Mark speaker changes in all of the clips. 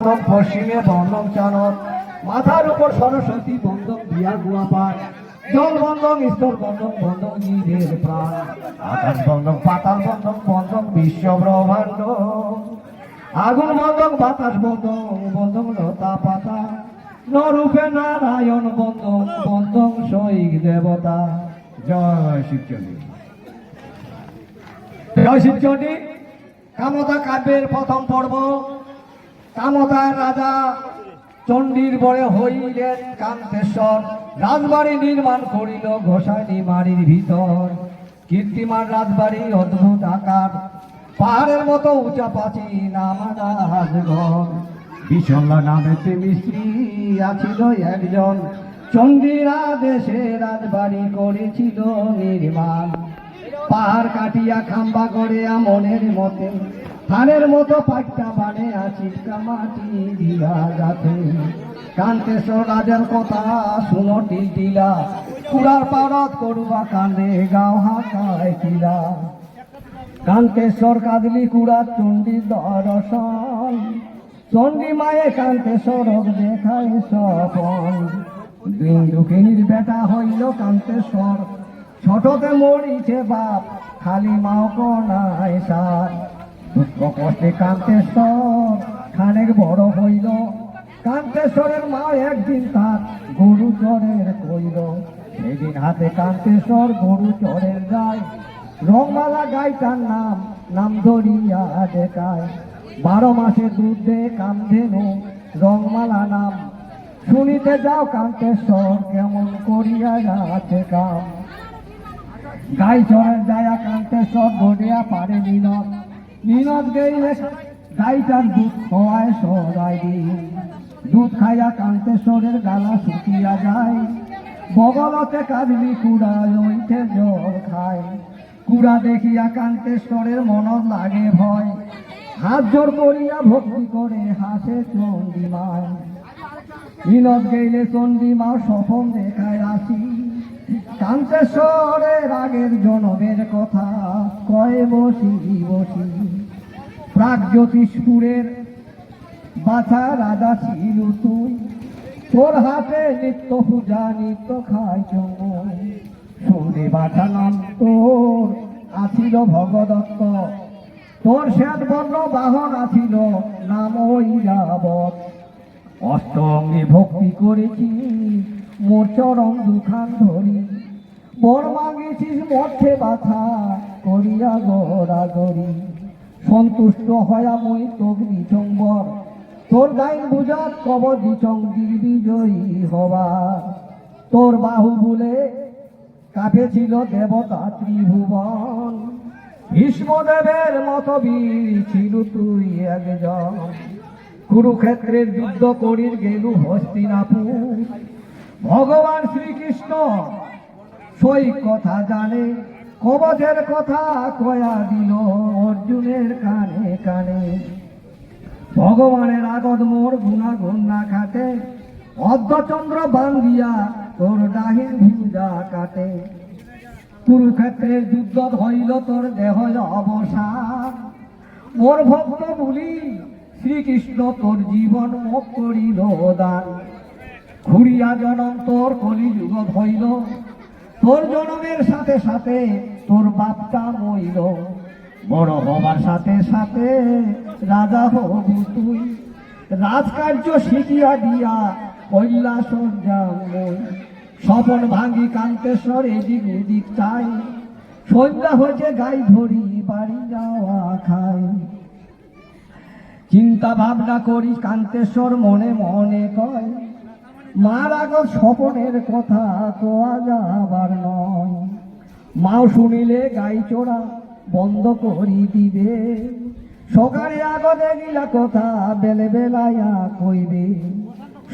Speaker 1: পশ্চিমে বন্ধক চানক মাথার উপর সরস্বতী বন্ধন দিয়া গুয়া পায় জল বন্ধক স্তর বন্ধক বন্ধক জীবের প্রাণ। আকাশ বন্ধক পাতাল বন্ধক বন্ধক বিশ্ব ব্রহ্মাণ্ড। আগুন বন্ধক বাতাস বন্ধক বন্ধক লতা পাতা। নরূপে নারায়ণ বন্ধন বন্ধক সৈক দেবতা। জয় শিবচন্ডী জয় শিবচন্ডী কামতা কাব্যের প্রথম পর্ব। কামতার রাজা, চণ্ডীর বড়ে হইলেন কান্তেশ্বর। রাজবাড়ি নির্মাণ করিল ঘোষানি মারির ভিতর। কীর্তিমান রাজবাড়ি, অদ্ভুত আকার। পাহাড়ের মতো উঁচা পাচি নামানা রাজঘর বিশল্লা নামেতে মিস্ত্রি আছিল একজন। চণ্ডীরা দেশে রাজবাড়ি করেছিল নির্মাণ। পাহাড় কাটিয়া খাম্বা গড়িয়া মনের মতে ধানের মতো পাইটা বানে আছি কামাটি দিয়া যাতে কান্তেশ্বর রাজার কথা শুনো টিলা কুড়ার পারত করুয়া কান্দে গাও হাকায় কিলা কান্তেশ্বর কাদলি কুড়া চণ্ডী দর্শন চণ্ডী মায়ে কান্তেশ্বর দেখায় সপন দিন দুঃখিনীর বেটা হইল কান্তেশ্বর, ছোটতে মরিছে বাপ, খালি মাও কনায় সার। দুঃখ কান্তেশ্বর, খানেক বড় হইল। কান্তেশ্বরের মা একদিন তার গরু চরের কইল, সেদিন হাতে কান্তেশ্বর গরু চরের যায়। রংমালা গাইটার নাম নাম ধরিয়া দেখায়। বারো মাসে দুধ দে কান্ধেনু রংমালা নাম। শুনিতে যাও কান্তেশ্বর, কেমন করিয়া আছে কাম। গাই চরের যায়া কান্তেশ্বর গড়িয়া পারে নিনত নিনত গেইলে গাইটার দুধ খোয়ায় সরাই দুধ খাইয়া কান্তেশ্বরের গালা শুকিয়া যায়। বগলতে কাজলি কুড়ায় ওইঠে জল খায়। কুড়া দেখিয়া কান্তেশ্বরের মনত লাগে ভয়। হাত জোর করিয়া ভক্তি করে হাসে চন্ডিমায়। বিনোদ গেইলে চন্ডিমা স্বপন দেখায় আসি কান্তেশ্বরের আগের জনমের কথা, কয়ে বসি বসি। প্রাগ জ্যোতিষপুরের বাছা রাজা ছিল তুই। তোর হাতে নিত্য পূজা, নিত্য খাই শুনে বাছা নাম তোর আছিল ভগদত্ত। তোর শ্বেত বর্ণ বাহন আছিল নাম ঐরাবত অষ্টমী ভক্তি করেছি, মোর চরম দুখান ধরি। বর মাগেছিস মধ্যে বাথা করিয়া গড়া গড়ি সন্তুষ্ট হয়া মই তোক বিচম্বর তোর গাইন বুঝাত কব দিচং বিজয়ী হবা। তোর বাহু বলে কাঁপেছিল দেবতা ত্রিভুবন। ভীষ্মদেবের মতো বীর ছিল তুই একজন। কুরুক্ষেত্রের যুদ্ধ করির গেলু হস্তিনাপুর। ভগবান শ্রীকৃষ্ণ সই কথা জানে। কবচের কথা কয়া দিল অর্জুনের কানে কানে। ভগবানের আগত মোর গুণা গুণা খাটে, অর্ধচন্দ্র বান্ধিয়া তোর ডাহির ভুজা কাটে। কুরুক্ষেত্রের যুদ্ধ হইল তোর দেহ অবসান মোর ভক্ত বলি শ্রীকৃষ্ণ তোর জীবন মুখ করিল দান। ঘুরিয়া জনম তোর কলিযুগ হইল তোর জনমের সাথে সাথে তোর বাপটা মইল। বড় হবার সাথে সাথে রাজা হবু তুই। রাজকার্য শিখিয়া দিয়া কৈলাসর যাই স্বপন ভাঙ্গি কান্তেশ্বর এদিক ওদিক চাই। সন্ধ্যা হয়েছে গাই ধরি বাড়ি যাওয়া খাই। চিন্তা ভাবনা করি কান্তেশ্বর মনে মনে কয় মার আগত স্বপনের কথা কোয়া যাবার নয়। মাও শুনিলে গাই চোরা বন্ধ করি দিবে। সকালে আগতে গিলা কথা বেলে বেলাইয়া কইবে।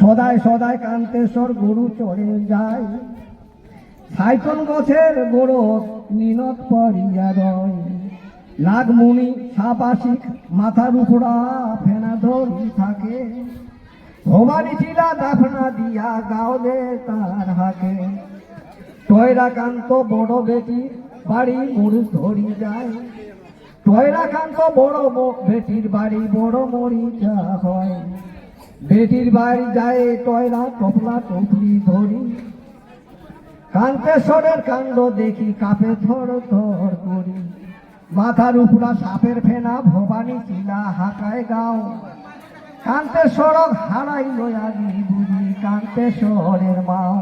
Speaker 1: সদায় সদায় কান্তেশ্বর গরু চড়ে যায়। সাইকন গছের গোড় নিনত পড়িয়া রয়। নাগমুনি সাপাশিক মাথার উপরা ফেনা ধরি থাকে। ভবানী চিলা দাফনা দিয়া গাও দে তার হাকে টয়রাকান্ত বড় বেটি, বাড়ি মুড় ধরি যায়। টয়রাকান্ত বড় ব- বেটির বাড়ি, বড় মরিচা হয়। বেটির বাড়ি যায় টয়লা টপলা টপলি ধরি। কান্তেশ্বরের কাণ্ড দেখি কাপে থর থর করি। মাথার উপরা সাপের ফেনা, ভবানী চিলা হাকায় গাও। কান্তেশ্বরক হারাইল আমি বুঝি কান্তেশ্বরের মাও